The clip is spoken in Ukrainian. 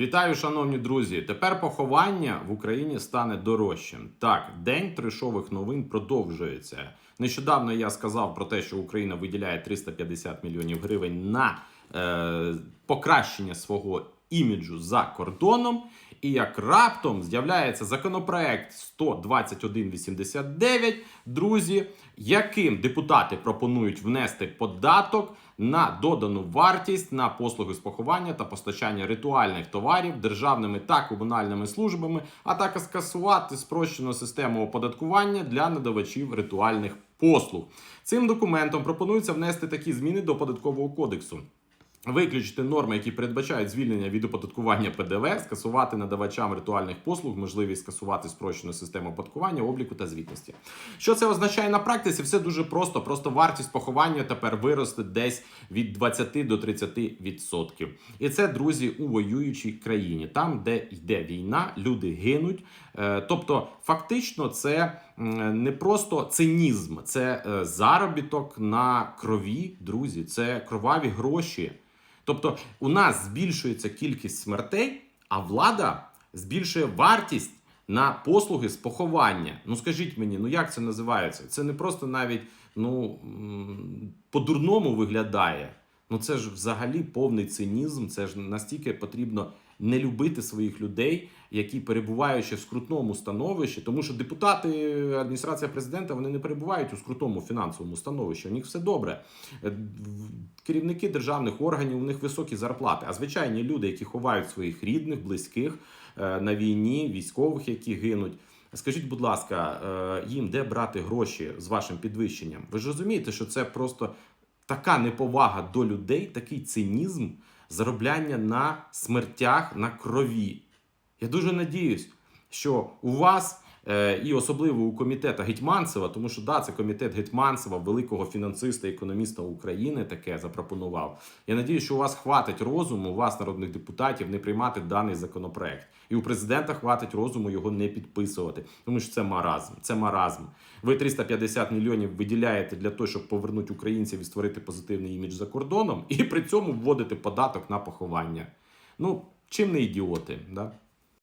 Вітаю, шановні друзі. Тепер поховання в Україні стане дорожчим. Так, день трешових новин продовжується. Нещодавно я сказав про те, що Україна виділяє 350 мільйонів гривень на е, покращення свого іміджу за кордоном. І як раптом з'являється законопроект 12189, друзі, яким депутати пропонують внести податок на додану вартість на послуги з поховання та постачання ритуальних товарів державними та комунальними службами, а також скасувати спрощену систему оподаткування для надавачів ритуальних послуг. Цим документом пропонується внести такі зміни до податкового кодексу. Виключити норми, які передбачають звільнення від оподаткування ПДВ, скасувати надавачам ритуальних послуг, можливість скасувати спрощену систему оподаткування, обліку та звітності. Що це означає на практиці? Все дуже просто. Просто вартість поховання тепер виросте десь від 20 до 30%. І це друзі у воюючій країні, там, де йде війна, люди гинуть. Е, Тобто, фактично, це не просто цинізм, це е, заробіток на крові, друзі, це кроваві гроші. Тобто, у нас збільшується кількість смертей, а влада збільшує вартість на послуги з поховання. Ну скажіть мені, ну як це називається? Це не просто навіть ну по-дурному виглядає. Ну це ж взагалі повний цинізм. Це ж настільки потрібно не любити своїх людей, які перебуваючи в скрутному становищі, тому що депутати адміністрація президента вони не перебувають у скрутному фінансовому становищі. У них все добре. Е, Керівники державних органів у них високі зарплати. А звичайні люди, які ховають своїх рідних, близьких е, на війні, військових, які гинуть. Скажіть, будь ласка, е, їм де брати гроші з вашим підвищенням? Ви ж розумієте, що це просто така неповага до людей, такий цинізм заробляння на смертях, на крові. Я дуже надіюсь, що у вас і особливо у комітета Гетьманцева, тому що да, це комітет Гетьманцева, великого фінансиста, економіста України, таке запропонував. Я надіюсь, що у вас хватить розуму, у вас, народних депутатів, не приймати даний законопроект. І у президента хватить розуму його не підписувати, тому що це маразм. Це маразм. Ви 350 мільйонів виділяєте для того, щоб повернути українців і створити позитивний імідж за кордоном, і при цьому вводите податок на поховання. Ну, чим не ідіоти, да?